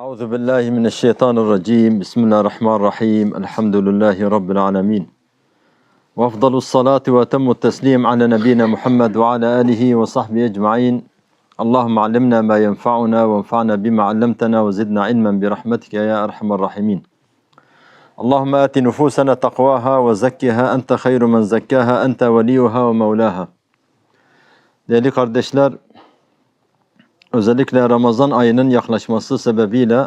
أعوذ بالله من الشيطان الرجيم. بسم الله الرحمن الرحيم. الحمد لله رب العالمين. وأفضل الصلاة وأتم التسليم على نبينا محمد وعلى آله وصحبه أجمعين. اللهم علمنا ما ينفعنا وانفعنا بما علمتنا وزدنا علما برحمتك يا أرحم الراحمين. اللهم آت نفوسنا تقواها وزكها. أنت خير من زكاها. أنت وليها ومولاها. Değerli kardeşler, özellikle Ramazan ayının yaklaşması sebebiyle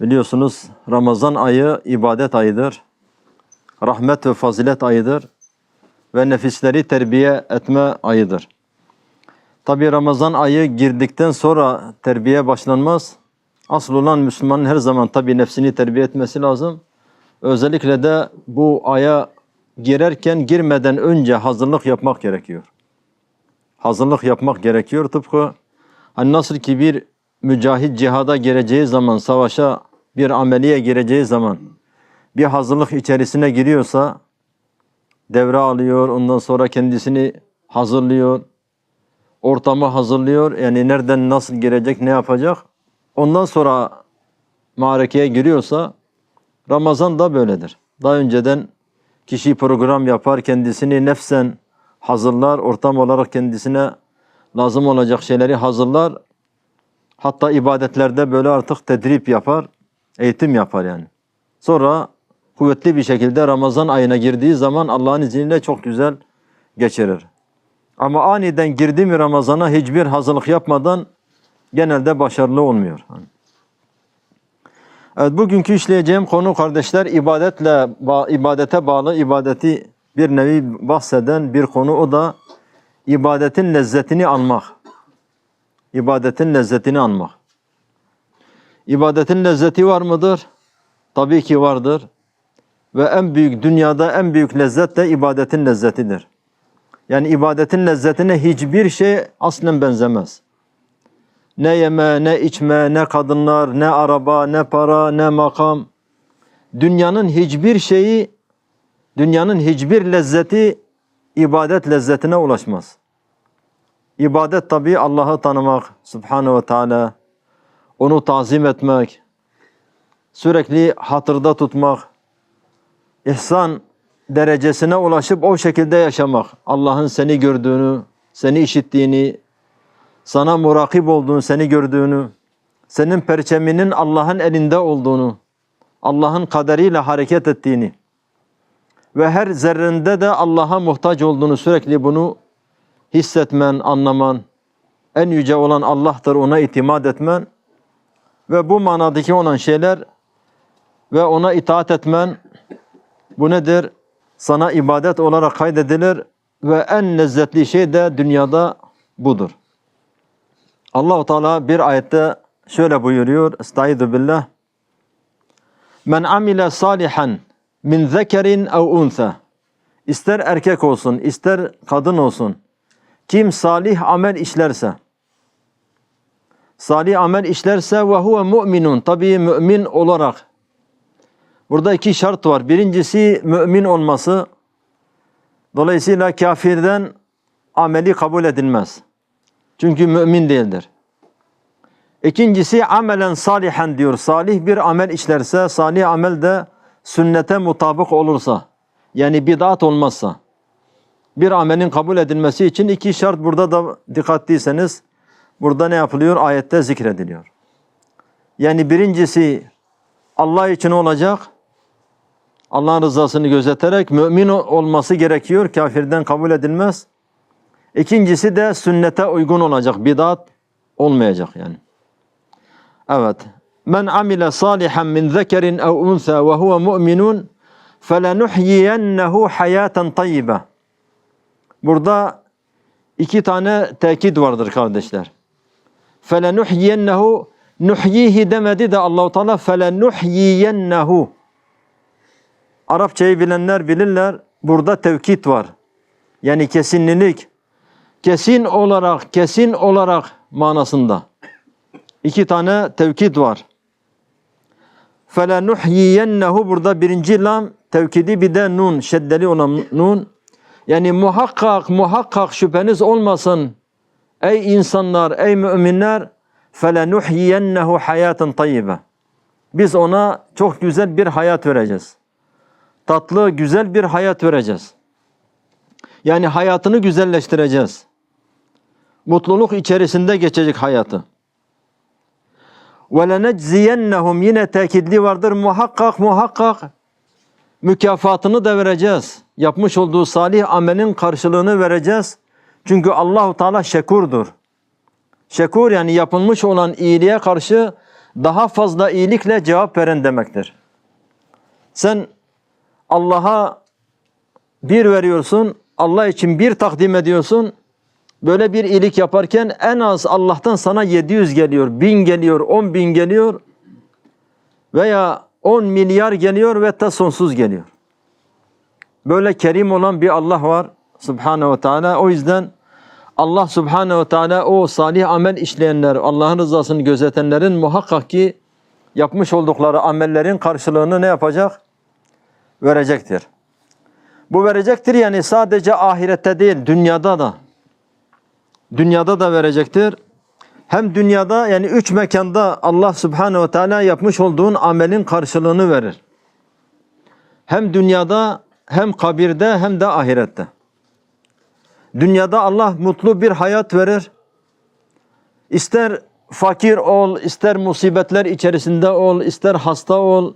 biliyorsunuz Ramazan ayı ibadet ayıdır. Rahmet ve fazilet ayıdır ve nefisleri terbiye etme ayıdır. Tabi Ramazan ayı girdikten sonra terbiye başlanmaz. Asıl olan Müslümanın her zaman tabi nefsini terbiye etmesi lazım. Özellikle de bu aya girerken girmeden önce hazırlık yapmak gerekiyor. Hazırlık yapmak gerekiyor. Tıpkı hani nasıl ki bir mücahit cihada gireceği zaman, savaşa bir ameliye gireceği zaman bir hazırlık içerisine giriyorsa devre alıyor, ondan sonra kendisini hazırlıyor, ortamı hazırlıyor. Yani nereden nasıl girecek, ne yapacak? Ondan sonra maharekeye giriyorsa Ramazan da böyledir. Daha önceden kişi program yapar, kendisini nefsen hazırlar, ortam olarak kendisine lazım olacak şeyleri hazırlar. Hatta ibadetlerde böyle artık tedrip yapar, eğitim yapar yani. Sonra kuvvetli bir şekilde Ramazan ayına girdiği zaman Allah'ın izniyle çok güzel geçirir. Ama aniden girdi mi Ramazan'a hiçbir hazırlık yapmadan genelde başarılı olmuyor. Evet bugünkü işleyeceğim konu kardeşler ibadetle ibadete bağlı ibadeti bir nevi bahseden bir konu o da ibadetin lezzetini almak. İbadetin lezzetini almak. İbadetin lezzeti var mıdır? Tabii ki vardır. Ve en büyük dünyada en büyük lezzet de ibadetin lezzetidir. Yani ibadetin lezzetine hiçbir şey aslen benzemez. Ne yeme, ne içme, ne kadınlar, ne araba, ne para, ne makam. Dünyanın hiçbir şeyi, dünyanın hiçbir lezzeti ibadet lezzetine ulaşmaz. İbadet tabi Allah'ı tanımak, Subhanahu ve Teala, onu tazim etmek, sürekli hatırda tutmak, ihsan derecesine ulaşıp o şekilde yaşamak. Allah'ın seni gördüğünü, seni işittiğini, sana murakip olduğunu, seni gördüğünü, senin perçeminin Allah'ın elinde olduğunu, Allah'ın kaderiyle hareket ettiğini ve her zerrende de Allah'a muhtaç olduğunu sürekli bunu hissetmen, anlaman, en yüce olan Allah'tır ona itimat etmen ve bu manadaki olan şeyler ve ona itaat etmen bu nedir? Sana ibadet olarak kaydedilir ve en lezzetli şey de dünyada budur. Allahu Teala bir ayette şöyle buyuruyor. Estaizu billah. Men amile salihan min zekerin ev unsa. İster erkek olsun, ister kadın olsun. Kim salih amel işlerse. Salih amel işlerse ve huve mu'minun. Tabii mümin olarak. Burada iki şart var. Birincisi mümin olması. Dolayısıyla kafirden ameli kabul edilmez. Çünkü mümin değildir. İkincisi amelen salihen diyor. Salih bir amel işlerse, salih amel de sünnete mutabık olursa, yani bid'at olmazsa, bir amelin kabul edilmesi için iki şart burada da dikkatliyseniz, burada ne yapılıyor? Ayette zikrediliyor. Yani birincisi Allah için olacak, Allah'ın rızasını gözeterek mümin olması gerekiyor, kafirden kabul edilmez. İkincisi de sünnete uygun olacak, bid'at olmayacak yani. Evet. Men amile salihan min zekerin ev unsa ve huve mu'minun felenuhyiyennehu hayaten tayyibe. Burada iki tane tekit vardır kardeşler. Felenuhyiyennehu nuhyihi demedi de Allahu Teala felenuhyiyennehu. Arapçayı bilenler bilirler. Burada tevkit var. Yani kesinlilik. Kesin olarak, kesin olarak manasında. İki tane tevkid var. فَلَنُحْيِيَنَّهُ Burada birinci lam tevkidi bir de nun, şeddeli olan nun. Yani muhakkak, muhakkak şüpheniz olmasın. Ey insanlar, ey müminler فَلَنُحْيِيَنَّهُ حَيَاتًا طَيِّبًا Biz ona çok güzel bir hayat vereceğiz. Tatlı, güzel bir hayat vereceğiz. Yani hayatını güzelleştireceğiz. Mutluluk içerisinde geçecek hayatı. Ve lenecziyennehum yine tekidli vardır. Muhakkak muhakkak mükafatını da vereceğiz. Yapmış olduğu salih amelin karşılığını vereceğiz. Çünkü Allahu Teala şekurdur. Şekur yani yapılmış olan iyiliğe karşı daha fazla iyilikle cevap veren demektir. Sen Allah'a bir veriyorsun, Allah için bir takdim ediyorsun. Böyle bir iyilik yaparken en az Allah'tan sana 700 geliyor, 1000 geliyor, 10 bin geliyor veya 10 milyar geliyor ve ta sonsuz geliyor. Böyle kerim olan bir Allah var Subhanahu ve Teala. O yüzden Allah Subhanahu ve Teala o salih amel işleyenler, Allah'ın rızasını gözetenlerin muhakkak ki yapmış oldukları amellerin karşılığını ne yapacak? Verecektir. Bu verecektir yani sadece ahirette değil, dünyada da. Dünyada da verecektir. Hem dünyada yani üç mekanda Allah Subhanahu ve Teala yapmış olduğun amelin karşılığını verir. Hem dünyada hem kabirde hem de ahirette. Dünyada Allah mutlu bir hayat verir. İster fakir ol, ister musibetler içerisinde ol, ister hasta ol,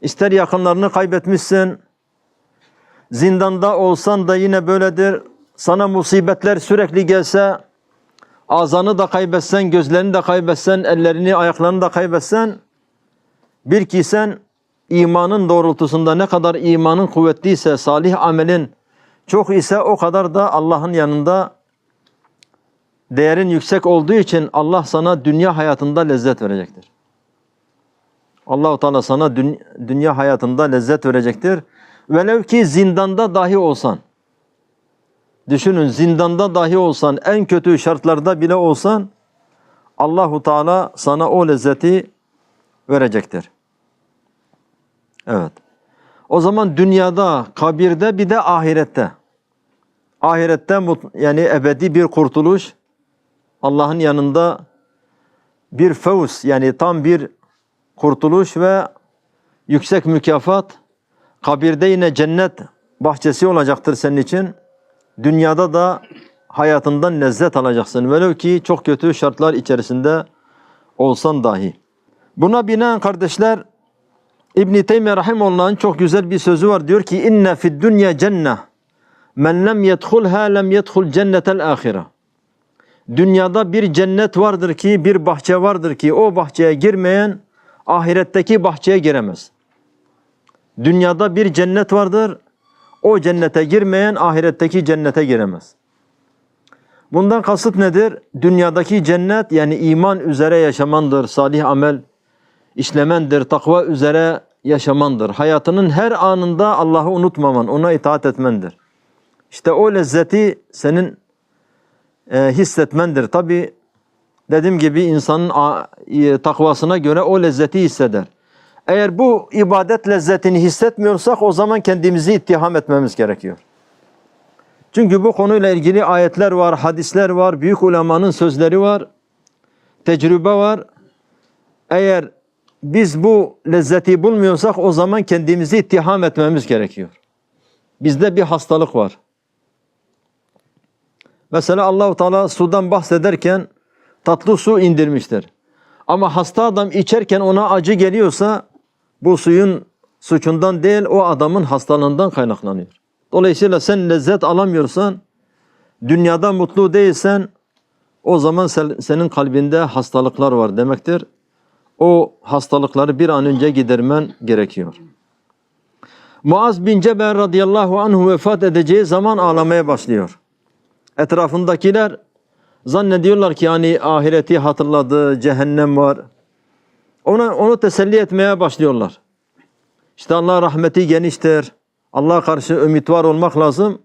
ister yakınlarını kaybetmişsin. Zindanda olsan da yine böyledir. Sana musibetler sürekli gelse, ağzını da kaybetsen, gözlerini de kaybetsen, ellerini, ayaklarını da kaybetsen, bil ki sen imanın doğrultusunda ne kadar imanın kuvvetliyse, salih amelin çok ise o kadar da Allah'ın yanında değerin yüksek olduğu için Allah sana dünya hayatında lezzet verecektir. Allahu Teala sana dün- dünya hayatında lezzet verecektir. Velev ki zindanda dahi olsan. Düşünün zindanda dahi olsan, en kötü şartlarda bile olsan Allahu Teala sana o lezzeti verecektir. Evet. O zaman dünyada, kabirde bir de ahirette. Ahirette yani ebedi bir kurtuluş, Allah'ın yanında bir fevz yani tam bir kurtuluş ve yüksek mükafat. Kabirde yine cennet bahçesi olacaktır senin için. Dünyada da hayatından lezzet alacaksın. Velev ki çok kötü şartlar içerisinde olsan dahi. Buna binaen kardeşler İbn Teymiyye rahimehullah'ın çok güzel bir sözü var. Diyor ki inne fid dunya cenne men lem yedhulha lem yedhul cennetel ahire. Dünyada bir cennet vardır ki, bir bahçe vardır ki o bahçeye girmeyen ahiretteki bahçeye giremez. Dünyada bir cennet vardır. O cennete girmeyen ahiretteki cennete giremez. Bundan kasıt nedir? Dünyadaki cennet yani iman üzere yaşamandır, salih amel işlemendir, takva üzere yaşamandır. Hayatının her anında Allah'ı unutmaman, ona itaat etmendir. İşte o lezzeti senin e, hissetmendir. Tabi dediğim gibi insanın a- e, takvasına göre o lezzeti hisseder. Eğer bu ibadet lezzetini hissetmiyorsak o zaman kendimizi ittiham etmemiz gerekiyor. Çünkü bu konuyla ilgili ayetler var, hadisler var, büyük ulemanın sözleri var, tecrübe var. Eğer biz bu lezzeti bulmuyorsak o zaman kendimizi ittiham etmemiz gerekiyor. Bizde bir hastalık var. Mesela Allahu Teala sudan bahsederken tatlı su indirmiştir. Ama hasta adam içerken ona acı geliyorsa bu suyun suçundan değil o adamın hastalığından kaynaklanıyor. Dolayısıyla sen lezzet alamıyorsan, dünyada mutlu değilsen o zaman sen- senin kalbinde hastalıklar var demektir. O hastalıkları bir an önce gidermen gerekiyor. Muaz bin Cebel radıyallahu anhu vefat edeceği zaman ağlamaya başlıyor. Etrafındakiler zannediyorlar ki yani ahireti hatırladı, cehennem var. Ona, onu teselli etmeye başlıyorlar. İşte Allah rahmeti geniştir. Allah'a karşı ümit var olmak lazım.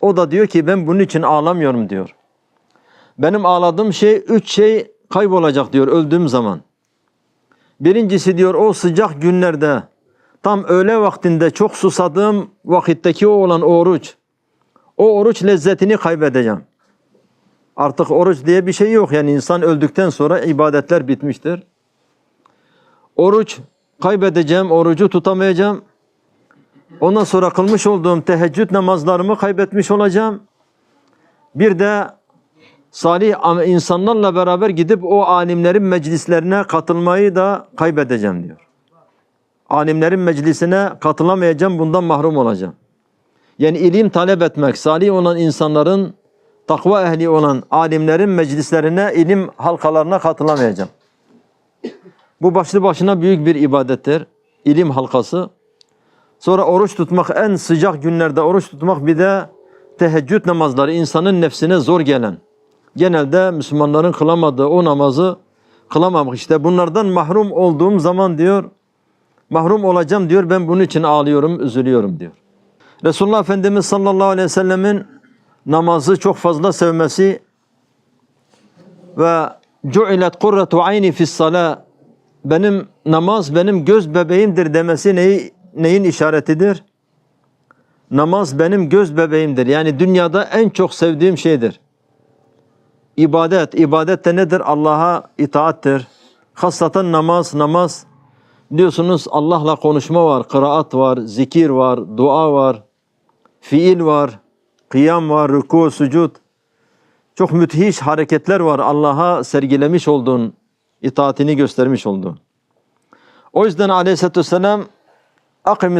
O da diyor ki ben bunun için ağlamıyorum diyor. Benim ağladığım şey üç şey kaybolacak diyor öldüğüm zaman. Birincisi diyor o sıcak günlerde tam öğle vaktinde çok susadığım vakitteki o olan oruç. O oruç lezzetini kaybedeceğim. Artık oruç diye bir şey yok. Yani insan öldükten sonra ibadetler bitmiştir. Oruç kaybedeceğim, orucu tutamayacağım. Ondan sonra kılmış olduğum teheccüd namazlarımı kaybetmiş olacağım. Bir de salih insanlarla beraber gidip o alimlerin meclislerine katılmayı da kaybedeceğim diyor. Alimlerin meclisine katılamayacağım, bundan mahrum olacağım. Yani ilim talep etmek, salih olan insanların, takva ehli olan alimlerin meclislerine, ilim halkalarına katılamayacağım. Bu başlı başına büyük bir ibadettir. İlim halkası. Sonra oruç tutmak, en sıcak günlerde oruç tutmak bir de teheccüd namazları insanın nefsine zor gelen. Genelde Müslümanların kılamadığı o namazı kılamamak. İşte bunlardan mahrum olduğum zaman diyor, mahrum olacağım diyor, ben bunun için ağlıyorum, üzülüyorum diyor. Resulullah Efendimiz sallallahu aleyhi ve sellemin namazı çok fazla sevmesi ve cu'ilet kurratu ayni fis sala benim namaz benim göz bebeğimdir demesi neyi, neyin işaretidir? Namaz benim göz bebeğimdir. Yani dünyada en çok sevdiğim şeydir. İbadet, ibadet de nedir? Allah'a itaattir. Hasaten namaz, namaz diyorsunuz Allah'la konuşma var, kıraat var, zikir var, dua var, fiil var, kıyam var, ruku, sucud. Çok müthiş hareketler var Allah'a sergilemiş olduğun, itaatini göstermiş olduğun. O yüzden aleyhissalatü vesselam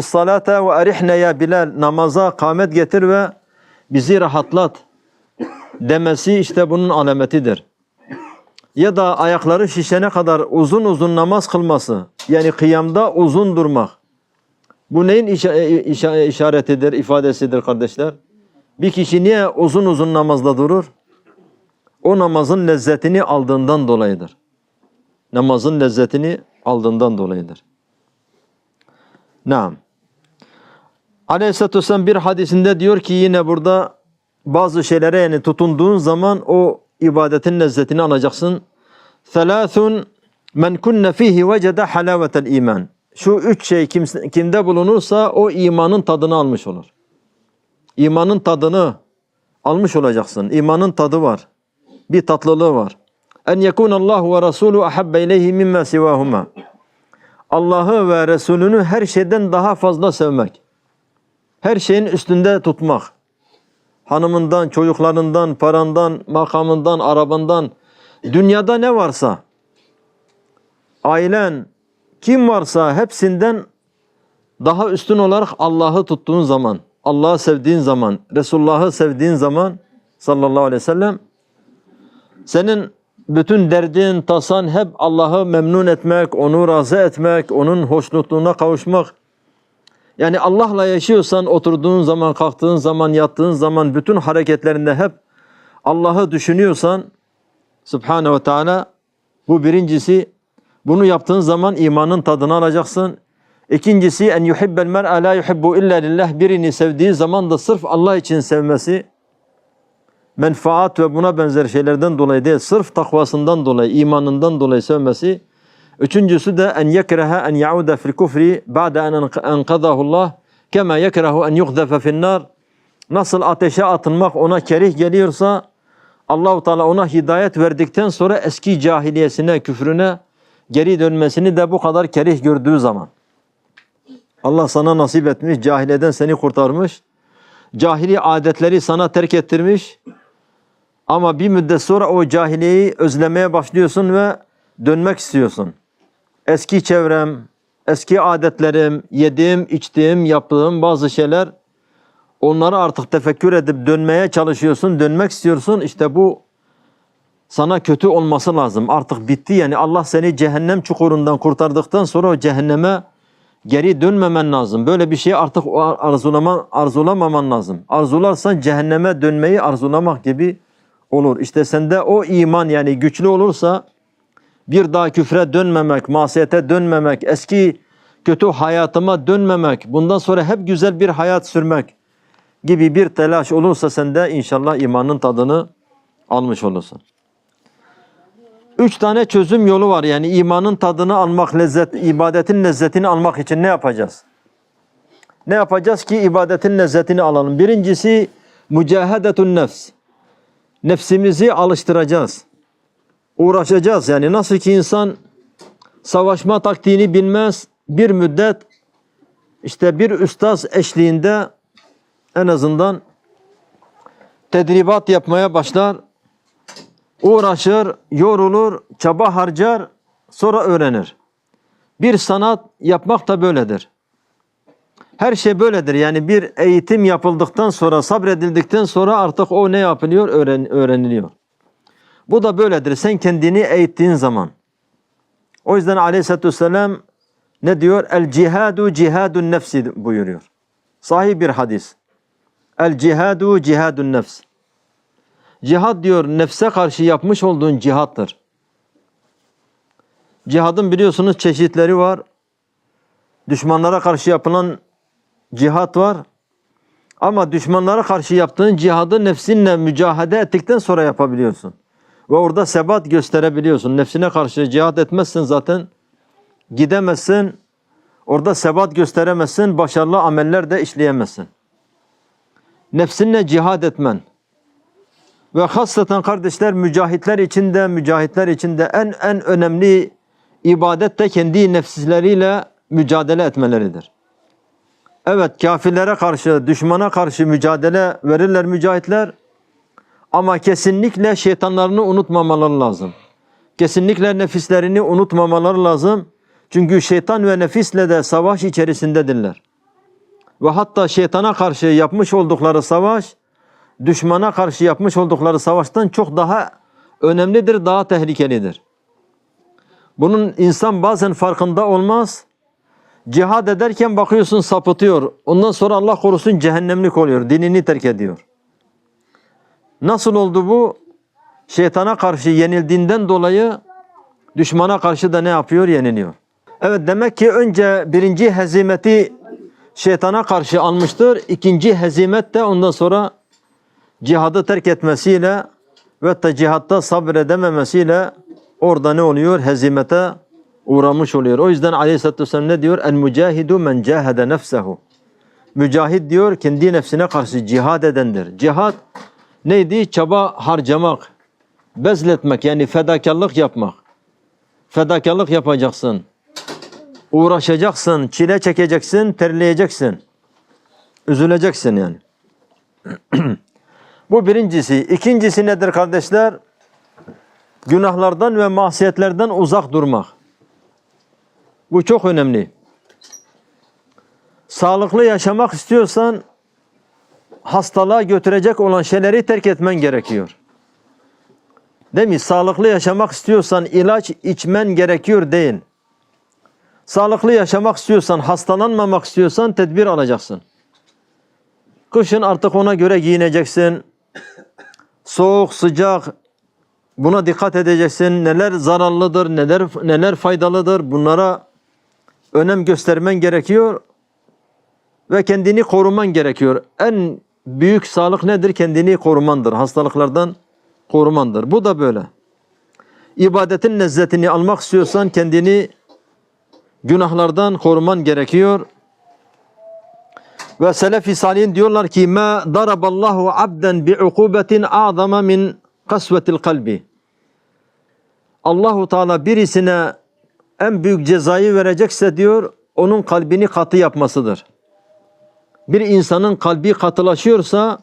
salate ve erihne ya Bilal namaza kâmet getir ve bizi rahatlat demesi işte bunun alametidir. Ya da ayakları şişene kadar uzun uzun namaz kılması yani kıyamda uzun durmak. Bu neyin işa- işa- işaretidir, ifadesidir kardeşler? Bir kişi niye uzun uzun namazda durur? O namazın lezzetini aldığından dolayıdır. Namazın lezzetini aldığından dolayıdır. Naam. Aleyhisselatü Vesselam bir hadisinde diyor ki yine burada bazı şeylere yani tutunduğun zaman o ibadetin lezzetini alacaksın. Thelâthun men kunne fihi vecede halavetel iman. Şu üç şey kimse, kimde bulunursa o imanın tadını almış olur. İmanın tadını almış olacaksın. İmanın tadı var. Bir tatlılığı var. En yekun Allah ve Resulü ahabbe ileyhi mimma sivahuma. Allah'ı ve Resulünü her şeyden daha fazla sevmek. Her şeyin üstünde tutmak. Hanımından, çocuklarından, parandan, makamından, arabandan, dünyada ne varsa, ailen, kim varsa hepsinden daha üstün olarak Allah'ı tuttuğun zaman, Allah'ı sevdiğin zaman, Resulullah'ı sevdiğin zaman sallallahu aleyhi ve sellem senin bütün derdin, tasan hep Allah'ı memnun etmek, onu razı etmek, onun hoşnutluğuna kavuşmak. Yani Allah'la yaşıyorsan oturduğun zaman, kalktığın zaman, yattığın zaman bütün hareketlerinde hep Allah'ı düşünüyorsan Subhanahu ve Teala bu birincisi bunu yaptığın zaman imanın tadını alacaksın. İkincisi en yuhibbel mer'a la yuhibbu illa lillah birini sevdiği zaman da sırf Allah için sevmesi menfaat ve buna benzer şeylerden dolayı değil, sırf takvasından dolayı, imanından dolayı sevmesi. Üçüncüsü de en yekreha en yauda fil kufri ba'de en enkadahu Allah kema yekrehu en yuhdefe fin nar. Nasıl ateşe atılmak ona kerih geliyorsa Allahu Teala ona hidayet verdikten sonra eski cahiliyesine, küfrüne geri dönmesini de bu kadar kerih gördüğü zaman. Allah sana nasip etmiş, cahiliyeden seni kurtarmış. Cahili adetleri sana terk ettirmiş. Ama bir müddet sonra o cahiliyeyi özlemeye başlıyorsun ve dönmek istiyorsun. Eski çevrem, eski adetlerim, yediğim, içtiğim, yaptığım bazı şeyler onları artık tefekkür edip dönmeye çalışıyorsun, dönmek istiyorsun. İşte bu sana kötü olması lazım. Artık bitti yani Allah seni cehennem çukurundan kurtardıktan sonra o cehenneme geri dönmemen lazım. Böyle bir şeyi artık arzulama, arzulamaman lazım. Arzularsan cehenneme dönmeyi arzulamak gibi olur. İşte sende o iman yani güçlü olursa bir daha küfre dönmemek, masiyete dönmemek, eski kötü hayatıma dönmemek, bundan sonra hep güzel bir hayat sürmek gibi bir telaş olursa sende inşallah imanın tadını almış olursun. Üç tane çözüm yolu var. Yani imanın tadını almak, lezzet, ibadetin lezzetini almak için ne yapacağız? Ne yapacağız ki ibadetin lezzetini alalım? Birincisi mücahedetun nefs. Nefsimizi alıştıracağız. Uğraşacağız. Yani nasıl ki insan savaşma taktiğini bilmez, bir müddet işte bir üstaz eşliğinde en azından tedribat yapmaya başlar. Uğraşır, yorulur, çaba harcar, sonra öğrenir. Bir sanat yapmak da böyledir. Her şey böyledir. Yani bir eğitim yapıldıktan sonra, sabredildikten sonra artık o ne yapılıyor? Öğren, öğreniliyor. Bu da böyledir. Sen kendini eğittiğin zaman. O yüzden aleyhissalatü vesselam ne diyor? El cihadu cihadun nefsi buyuruyor. Sahih bir hadis. El cihadu cihadun nefs. Cihad diyor nefse karşı yapmış olduğun cihattır. Cihadın biliyorsunuz çeşitleri var. Düşmanlara karşı yapılan cihat var. Ama düşmanlara karşı yaptığın cihadı nefsinle mücahede ettikten sonra yapabiliyorsun. Ve orada sebat gösterebiliyorsun. Nefsine karşı cihat etmezsin zaten. Gidemezsin. Orada sebat gösteremezsin. Başarılı ameller de işleyemezsin. Nefsinle cihad etmen. Ve hasreten kardeşler mücahitler için de mücahitler için de en en önemli ibadet de kendi nefsleriyle mücadele etmeleridir. Evet kafirlere karşı, düşmana karşı mücadele verirler mücahitler. Ama kesinlikle şeytanlarını unutmamaları lazım. Kesinlikle nefislerini unutmamaları lazım. Çünkü şeytan ve nefisle de savaş içerisindedirler. Ve hatta şeytana karşı yapmış oldukları savaş, düşmana karşı yapmış oldukları savaştan çok daha önemlidir, daha tehlikelidir. Bunun insan bazen farkında olmaz. Cihad ederken bakıyorsun sapıtıyor. Ondan sonra Allah korusun cehennemlik oluyor. Dinini terk ediyor. Nasıl oldu bu? Şeytana karşı yenildiğinden dolayı düşmana karşı da ne yapıyor? Yeniliyor. Evet demek ki önce birinci hezimeti şeytana karşı almıştır. İkinci hezimet de ondan sonra cihadı terk etmesiyle ve da cihatta sabredememesiyle orada ne oluyor? Hezimete uğramış oluyor. O yüzden Aleyhisselatü Vesselam ne diyor? El mücahidu men cahede nefsehu. Mücahid diyor kendi nefsine karşı cihad edendir. Cihad neydi? Çaba harcamak, bezletmek yani fedakarlık yapmak. Fedakarlık yapacaksın. Uğraşacaksın, çile çekeceksin, terleyeceksin. Üzüleceksin yani. Bu birincisi. İkincisi nedir kardeşler? Günahlardan ve masiyetlerden uzak durmak. Bu çok önemli. Sağlıklı yaşamak istiyorsan hastalığa götürecek olan şeyleri terk etmen gerekiyor. Değil mi? Sağlıklı yaşamak istiyorsan ilaç içmen gerekiyor değil. Sağlıklı yaşamak istiyorsan, hastalanmamak istiyorsan tedbir alacaksın. Kışın artık ona göre giyineceksin. Soğuk, sıcak buna dikkat edeceksin. Neler zararlıdır, neler neler faydalıdır. Bunlara önem göstermen gerekiyor ve kendini koruman gerekiyor. En büyük sağlık nedir? Kendini korumandır. Hastalıklardan korumandır. Bu da böyle. İbadetin lezzetini almak istiyorsan kendini günahlardan koruman gerekiyor. Ve selef-i salihin diyorlar ki ma daraballahu abden bi ukubetin a'zama min kasvetil kalbi. Allahu Teala birisine en büyük cezayı verecekse diyor onun kalbini katı yapmasıdır. Bir insanın kalbi katılaşıyorsa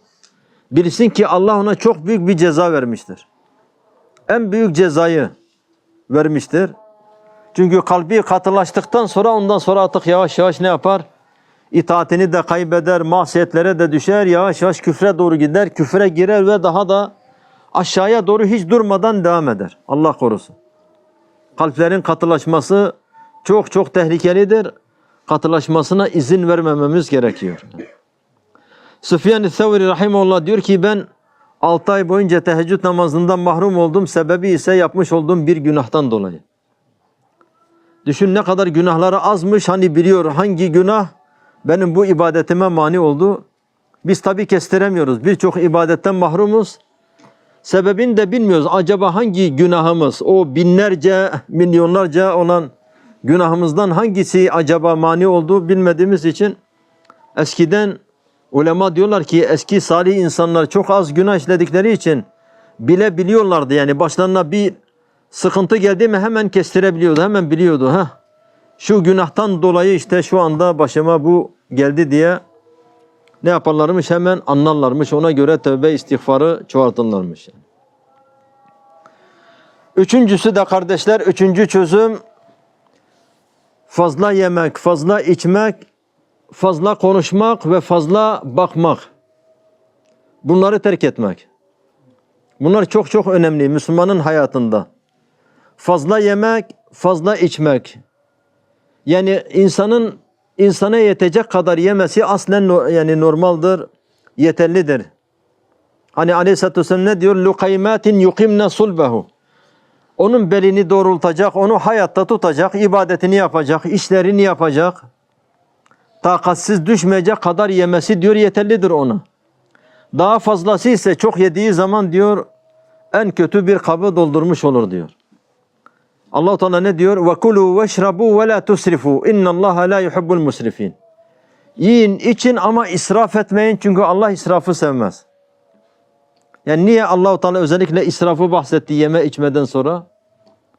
bilsin ki Allah ona çok büyük bir ceza vermiştir. En büyük cezayı vermiştir. Çünkü kalbi katılaştıktan sonra ondan sonra artık yavaş yavaş ne yapar? İtaatini de kaybeder, masiyetlere de düşer, yavaş yavaş küfre doğru gider, küfre girer ve daha da aşağıya doğru hiç durmadan devam eder. Allah korusun. Kalplerin katılaşması çok çok tehlikelidir. Katılaşmasına izin vermememiz gerekiyor. Süfyan-ı Thevri Rahimullah diyor ki ben 6 ay boyunca teheccüd namazından mahrum oldum. Sebebi ise yapmış olduğum bir günahtan dolayı. Düşün ne kadar günahları azmış hani biliyor hangi günah benim bu ibadetime mani oldu. Biz tabi kestiremiyoruz. Birçok ibadetten mahrumuz. Sebebini de bilmiyoruz. Acaba hangi günahımız o binlerce, milyonlarca olan günahımızdan hangisi acaba mani oldu bilmediğimiz için eskiden ulema diyorlar ki eski salih insanlar çok az günah işledikleri için bilebiliyorlardı. Yani başlarına bir sıkıntı geldi mi hemen kestirebiliyordu. Hemen biliyordu. ha Şu günahtan dolayı işte şu anda başıma bu geldi diye ne yaparlarmış? Hemen anlarlarmış. Ona göre tövbe istiğfarı çoğaltırlarmış. Üçüncüsü de kardeşler, üçüncü çözüm fazla yemek, fazla içmek, fazla konuşmak ve fazla bakmak. Bunları terk etmek. Bunlar çok çok önemli Müslümanın hayatında. Fazla yemek, fazla içmek. Yani insanın insana yetecek kadar yemesi aslen yani normaldir, yeterlidir. Hani Aleyhisselatü Vesselam ne diyor? Lukaymatin yukimne sulbehu. Onun belini doğrultacak, onu hayatta tutacak, ibadetini yapacak, işlerini yapacak. Takatsiz düşmeyecek kadar yemesi diyor yeterlidir ona. Daha fazlası ise çok yediği zaman diyor en kötü bir kabı doldurmuş olur diyor. Allah Teala ne diyor? Ve kulu veşrabu ve la tusrifu. İnnallaha la yuhibbul musrifin. Yiyin, için ama israf etmeyin çünkü Allah israfı sevmez. Yani niye Allah Teala özellikle israfı bahsetti yeme içmeden sonra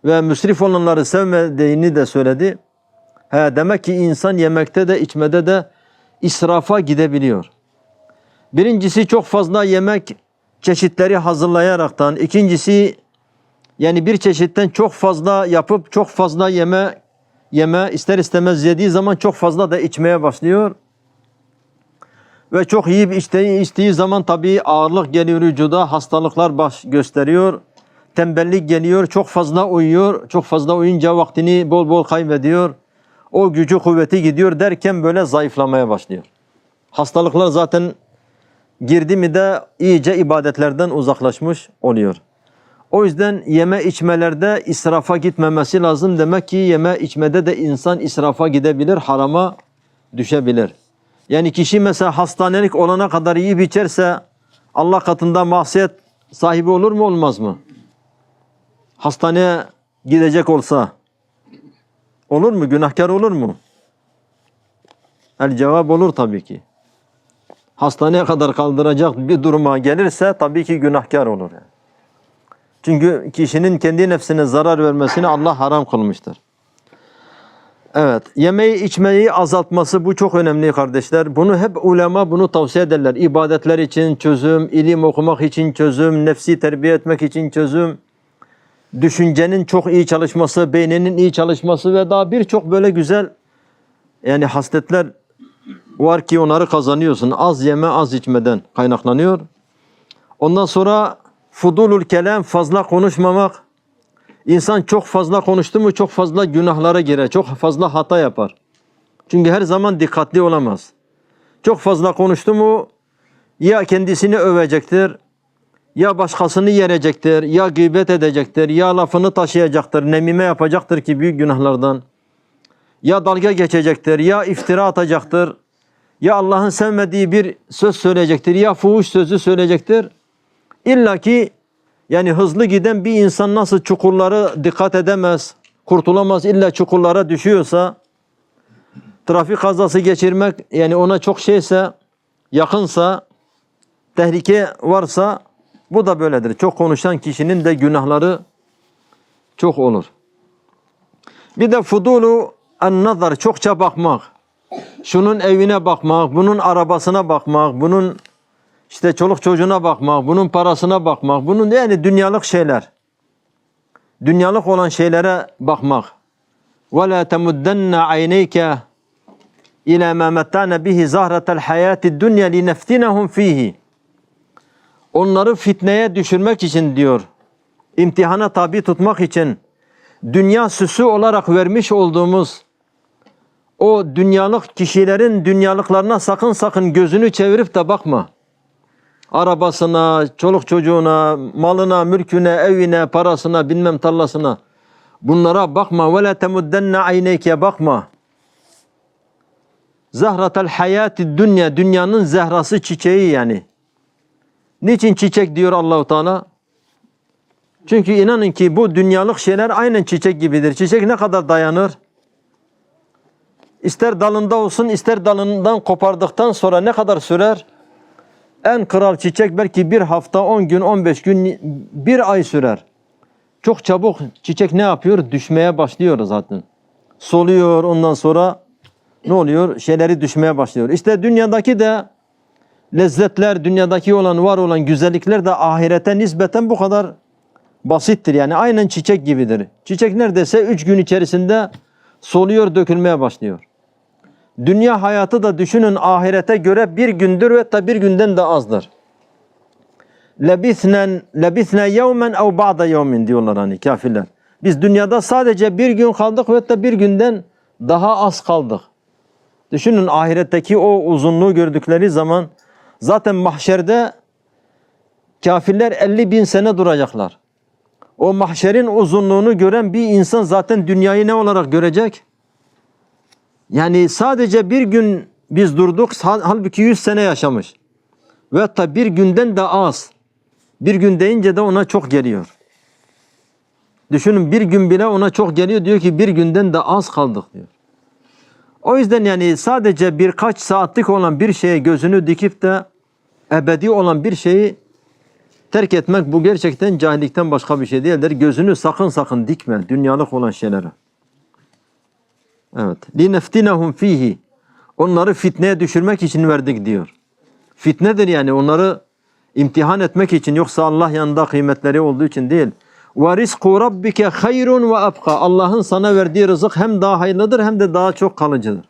ve müsrif olanları sevmediğini de söyledi. He, demek ki insan yemekte de içmede de israfa gidebiliyor. Birincisi çok fazla yemek çeşitleri hazırlayaraktan, ikincisi yani bir çeşitten çok fazla yapıp çok fazla yeme yeme ister istemez yediği zaman çok fazla da içmeye başlıyor. Ve çok yiyip içtiği, içtiği zaman tabii ağırlık geliyor vücuda, hastalıklar baş gösteriyor. Tembellik geliyor, çok fazla uyuyor. Çok fazla uyuyunca vaktini bol bol kaybediyor. O gücü kuvveti gidiyor derken böyle zayıflamaya başlıyor. Hastalıklar zaten girdi mi de iyice ibadetlerden uzaklaşmış oluyor. O yüzden yeme içmelerde israfa gitmemesi lazım. Demek ki yeme içmede de insan israfa gidebilir, harama düşebilir. Yani kişi mesela hastanelik olana kadar yiyip içerse Allah katında masiyet sahibi olur mu olmaz mı? Hastaneye gidecek olsa olur mu? Günahkar olur mu? El cevap olur tabii ki. Hastaneye kadar kaldıracak bir duruma gelirse tabii ki günahkar olur. Yani. Çünkü kişinin kendi nefsine zarar vermesini Allah haram kılmıştır. Evet, yemeği içmeyi azaltması bu çok önemli kardeşler. Bunu hep ulema bunu tavsiye ederler. İbadetler için çözüm, ilim okumak için çözüm, nefsi terbiye etmek için çözüm, düşüncenin çok iyi çalışması, beyninin iyi çalışması ve daha birçok böyle güzel yani hasletler var ki onları kazanıyorsun. Az yeme, az içmeden kaynaklanıyor. Ondan sonra fudulul kelam fazla konuşmamak. İnsan çok fazla konuştu mu çok fazla günahlara girer. Çok fazla hata yapar. Çünkü her zaman dikkatli olamaz. Çok fazla konuştu mu ya kendisini övecektir, ya başkasını yerecektir, ya gıybet edecektir, ya lafını taşıyacaktır, nemime yapacaktır ki büyük günahlardan. Ya dalga geçecektir, ya iftira atacaktır, ya Allah'ın sevmediği bir söz söyleyecektir, ya fuhuş sözü söyleyecektir. İlla ki yani hızlı giden bir insan nasıl çukurları dikkat edemez, kurtulamaz, illa çukurlara düşüyorsa, trafik kazası geçirmek yani ona çok şeyse, yakınsa, tehlike varsa bu da böyledir. Çok konuşan kişinin de günahları çok olur. Bir de fudulu en nazar çokça bakmak. Şunun evine bakmak, bunun arabasına bakmak, bunun işte çoluk çocuğuna bakmak, bunun parasına bakmak, bunun yani dünyalık şeyler. Dünyalık olan şeylere bakmak. وَلَا تَمُدَّنَّ عَيْنَيْكَ اِلَى مَا مَتَّعْنَ بِهِ زَهْرَةَ الْحَيَاةِ الدُّنْيَا لِنَفْتِنَهُمْ ف۪يهِ Onları fitneye düşürmek için diyor, imtihana tabi tutmak için dünya süsü olarak vermiş olduğumuz o dünyalık kişilerin dünyalıklarına sakın sakın gözünü çevirip de bakma. Arabasına, çoluk çocuğuna, malına, mülküne, evine, parasına, bilmem tarlasına. Bunlara bakma. Ve la temuddenne ayneyke bakma. Zahratel hayati dünya. Dünyanın zehrası çiçeği yani. Niçin çiçek diyor Allahu Teala? Çünkü inanın ki bu dünyalık şeyler aynen çiçek gibidir. Çiçek ne kadar dayanır? İster dalında olsun, ister dalından kopardıktan sonra ne kadar sürer? En kral çiçek belki bir hafta, 10 gün, 15 gün, bir ay sürer. Çok çabuk çiçek ne yapıyor? Düşmeye başlıyor zaten. Soluyor ondan sonra ne oluyor? Şeyleri düşmeye başlıyor. İşte dünyadaki de lezzetler, dünyadaki olan, var olan güzellikler de ahirete nispeten bu kadar basittir. Yani aynen çiçek gibidir. Çiçek neredeyse 3 gün içerisinde soluyor, dökülmeye başlıyor. Dünya hayatı da düşünün ahirete göre bir gündür ve hatta bir günden de azdır. Lebithnen lebithne yevmen ev ba'da yevmin diyorlar hani kafirler. Biz dünyada sadece bir gün kaldık ve hatta bir günden daha az kaldık. Düşünün ahiretteki o uzunluğu gördükleri zaman zaten mahşerde kafirler 50 bin sene duracaklar. O mahşerin uzunluğunu gören bir insan zaten dünyayı ne olarak görecek? Yani sadece bir gün biz durduk, hal- halbuki 100 sene yaşamış. Ve hatta bir günden de az. Bir gün deyince de ona çok geliyor. Düşünün bir gün bile ona çok geliyor. Diyor ki bir günden de az kaldık diyor. O yüzden yani sadece birkaç saatlik olan bir şeye gözünü dikip de ebedi olan bir şeyi terk etmek bu gerçekten cahillikten başka bir şey değildir. Gözünü sakın sakın dikme dünyalık olan şeylere. Evet. Lineftinehum fihi. Onları fitneye düşürmek için verdik diyor. Fitnedir yani onları imtihan etmek için yoksa Allah yanında kıymetleri olduğu için değil. Ve rizku rabbike hayrun ve abqa. Allah'ın sana verdiği rızık hem daha hayırlıdır hem de daha çok kalıcıdır.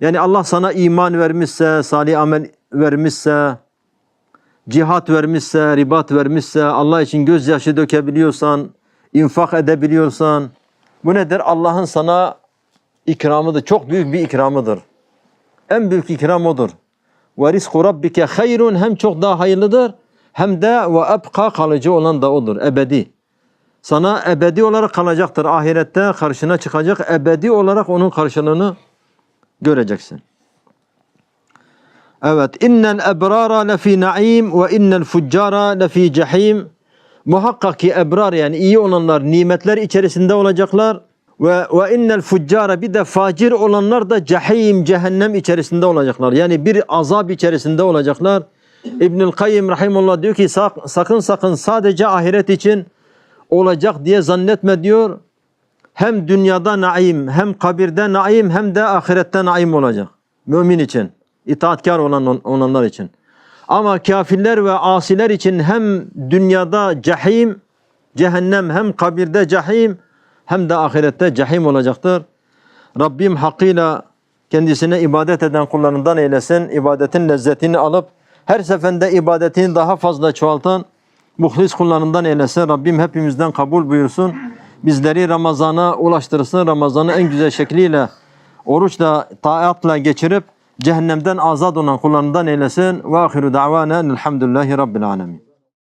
Yani Allah sana iman vermişse, salih amel vermişse, cihat vermişse, ribat vermişse, Allah için gözyaşı dökebiliyorsan, infak edebiliyorsan, bu nedir? Allah'ın sana ikramıdır. Çok büyük bir ikramıdır. En büyük ikram odur. Ve rizku rabbike hayrun hem çok daha hayırlıdır hem de ve ebka kalıcı olan da odur. Ebedi. Sana ebedi olarak kalacaktır. Ahirette karşına çıkacak. Ebedi olarak onun karşılığını göreceksin. Evet. İnnel ebrara lefi naim ve innel fuccara lefi cehim. Muhakkak ki ebrar yani iyi olanlar nimetler içerisinde olacaklar. Ve ve innel fuccara bir de facir olanlar da cehim cehennem içerisinde olacaklar. Yani bir azap içerisinde olacaklar. İbnül Kayyim rahimullah diyor ki "Sak- sakın sakın sadece ahiret için olacak diye zannetme diyor. Hem dünyada naim, hem kabirde naim, hem de ahirette naim olacak. Mümin için, itaatkar olan olanlar için. Ama kafirler ve asiler için hem dünyada cehim, cehennem, hem kabirde cehim, hem de ahirette cehim olacaktır. Rabbim hakkıyla kendisine ibadet eden kullarından eylesin. İbadetin lezzetini alıp her seferinde ibadetini daha fazla çoğaltan muhlis kullarından eylesin. Rabbim hepimizden kabul buyursun. Bizleri Ramazan'a ulaştırsın. Ramazan'ı en güzel şekliyle oruçla, taatla geçirip cehennemden azat olan kullarından eylesin. Ve ahiru da'vanen elhamdülillahi rabbil alemin.